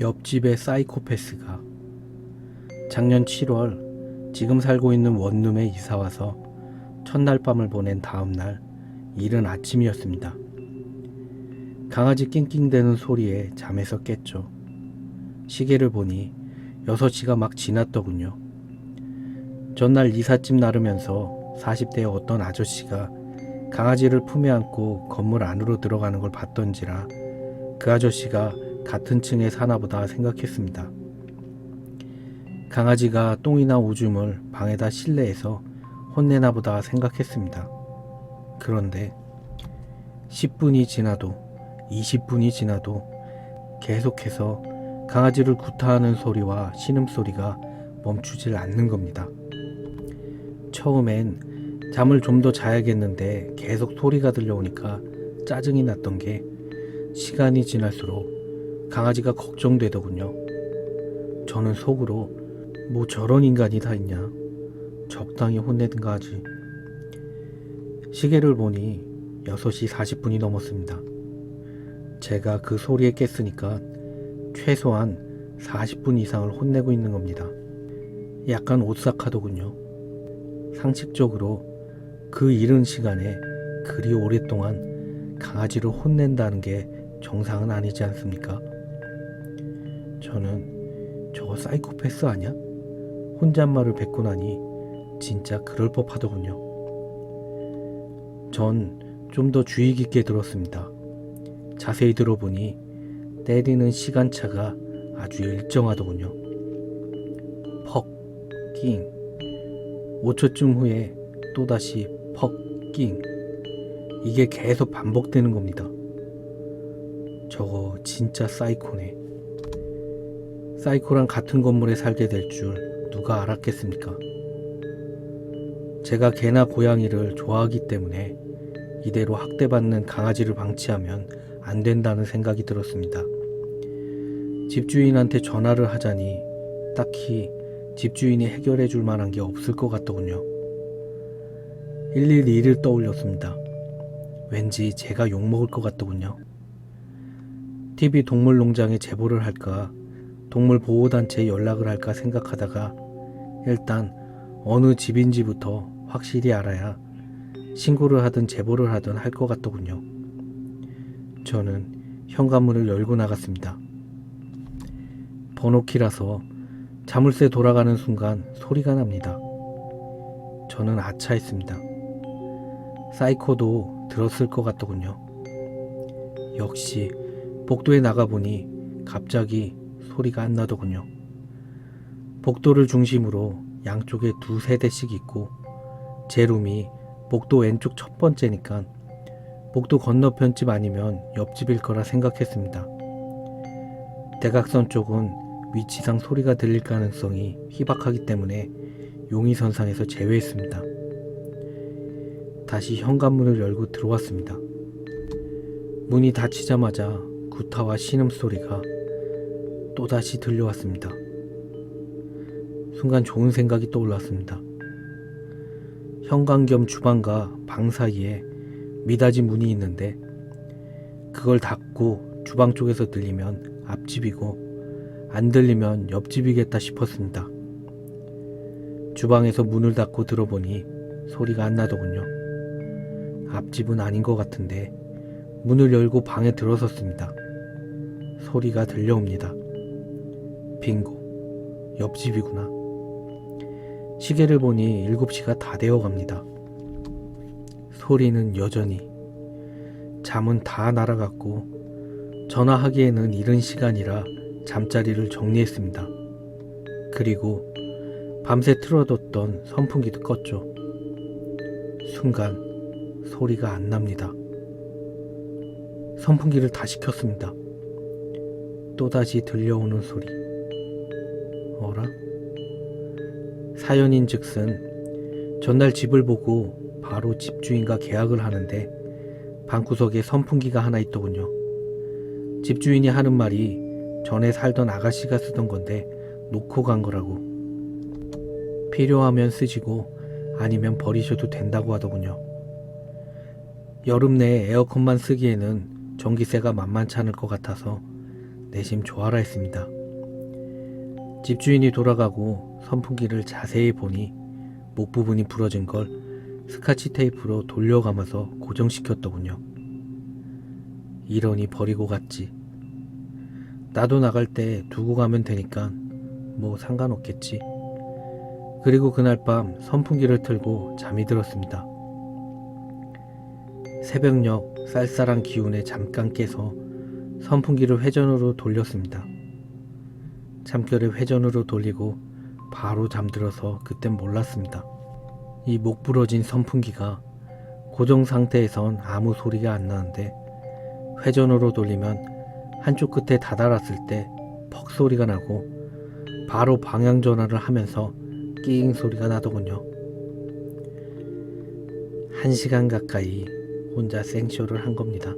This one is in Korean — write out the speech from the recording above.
옆집의 사이코패스가 작년 7월 지금 살고 있는 원룸에 이사 와서 첫날 밤을 보낸 다음 날 이른 아침이었습니다. 강아지 낑낑대는 소리에 잠에서 깼죠. 시계를 보니 6시가 막 지났더군요. 전날 이삿짐 나르면서 40대의 어떤 아저씨가 강아지를 품에 안고 건물 안으로 들어가는 걸 봤던지라 그 아저씨가 같은 층에 사나보다 생각했습니다. 강아지가 똥이나 오줌을 방에다 실내에서 혼내나 보다 생각했습니다. 그런데 10분이 지나도 20분이 지나도 계속해서 강아지를 구타하는 소리와 신음소리가 멈추질 않는 겁니다. 처음엔 잠을 좀 더 자야겠는데 계속 소리가 들려오니까 짜증이 났던 게 시간이 지날수록 강아지가 걱정되더군요. 저는 속으로 뭐 저런 인간이 다 있냐. 적당히 혼내든가 하지. 시계를 보니 6시 40분이 넘었습니다. 제가 그 소리에 깼으니까 최소한 40분 이상을 혼내고 있는 겁니다. 약간 오싹하더군요. 상식적으로 그 이른 시간에 그리 오랫동안 강아지를 혼낸다는 게 정상은 아니지 않습니까? 저는 저거 사이코패스 아니야? 혼잣말을 뱉고 나니 진짜 그럴 법하더군요. 전 좀 더 주의 깊게 들었습니다. 자세히 들어보니 때리는 시간차가 아주 일정하더군요. 퍽, 낑. 5초쯤 후에 또다시 퍽, 낑. 이게 계속 반복되는 겁니다. 저거 진짜 사이코네. 사이코랑 같은 건물에 살게 될 줄 누가 알았겠습니까? 제가 개나 고양이를 좋아하기 때문에 이대로 학대받는 강아지를 방치하면 안 된다는 생각이 들었습니다. 집주인한테 전화를 하자니 딱히 집주인이 해결해 줄 만한 게 없을 것 같더군요. 112를 떠올렸습니다. 왠지 제가 욕먹을 것 같더군요. TV 동물농장에 제보를 할까, 동물 보호 단체에 연락을 할까 생각하다가 일단 어느 집인지부터 확실히 알아야 신고를 하든 제보를 하든 할 것 같더군요. 저는 현관문을 열고 나갔습니다. 번호키라서 자물쇠 돌아가는 순간 소리가 납니다. 저는 아차했습니다. 사이코도 들었을 것 같더군요. 역시 복도에 나가보니 갑자기 소리가 안 나더군요. 복도를 중심으로 양쪽에 두 세 대씩 있고 제 룸이 복도 왼쪽 첫 번째니까 복도 건너편 집 아니면 옆집일 거라 생각했습니다. 대각선 쪽은 위치상 소리가 들릴 가능성이 희박하기 때문에 용의선상에서 제외했습니다. 다시 현관문을 열고 들어왔습니다. 문이 닫히자마자 구타와 신음소리가 또다시 들려왔습니다. 순간 좋은 생각이 떠올랐습니다. 현관 겸 주방과 방 사이에 미닫이 문이 있는데 그걸 닫고 주방 쪽에서 들리면 앞집이고 안 들리면 옆집이겠다 싶었습니다. 주방에서 문을 닫고 들어보니 소리가 안 나더군요. 앞집은 아닌 것 같은데 문을 열고 방에 들어섰습니다. 소리가 들려옵니다. 빙고, 옆집이구나. 시계를 보니 7시가 다 되어 갑니다. 소리는 여전히. 잠은 다 날아갔고, 전화하기에는 이른 시간이라 잠자리를 정리했습니다. 그리고 밤새 틀어뒀던 선풍기도 껐죠. 순간 소리가 안 납니다. 선풍기를 다시 켰습니다. 또다시 들려오는 소리. 어라? 사연인 즉슨 전날 집을 보고 바로 집주인과 계약을 하는데 방구석에 선풍기가 하나 있더군요. 집주인이 하는 말이 전에 살던 아가씨가 쓰던 건데 놓고 간 거라고. 필요하면 쓰시고 아니면 버리셔도 된다고 하더군요. 여름 내에 에어컨만 쓰기에는 전기세가 만만치 않을 것 같아서 내심 좋아라 했습니다. 집주인이 돌아가고 선풍기를 자세히 보니 목 부분이 부러진 걸 스카치 테이프로 돌려감아서 고정시켰더군요. 이러니 버리고 갔지. 나도 나갈 때 두고 가면 되니까 뭐 상관없겠지. 그리고 그날 밤 선풍기를 틀고 잠이 들었습니다. 새벽녘 쌀쌀한 기운에 잠깐 깨서 선풍기를 회전으로 돌렸습니다. 참결에 회전으로 돌리고 바로 잠들어서 그땐 몰랐습니다. 이 목 부러진 선풍기가 고정 상태에선 아무 소리가 안 나는데 회전으로 돌리면 한쪽 끝에 다다랐을 때 퍽 소리가 나고 바로 방향 전환을 하면서 끼잉 소리가 나더군요. 한 시간 가까이 혼자 생쇼를 한 겁니다.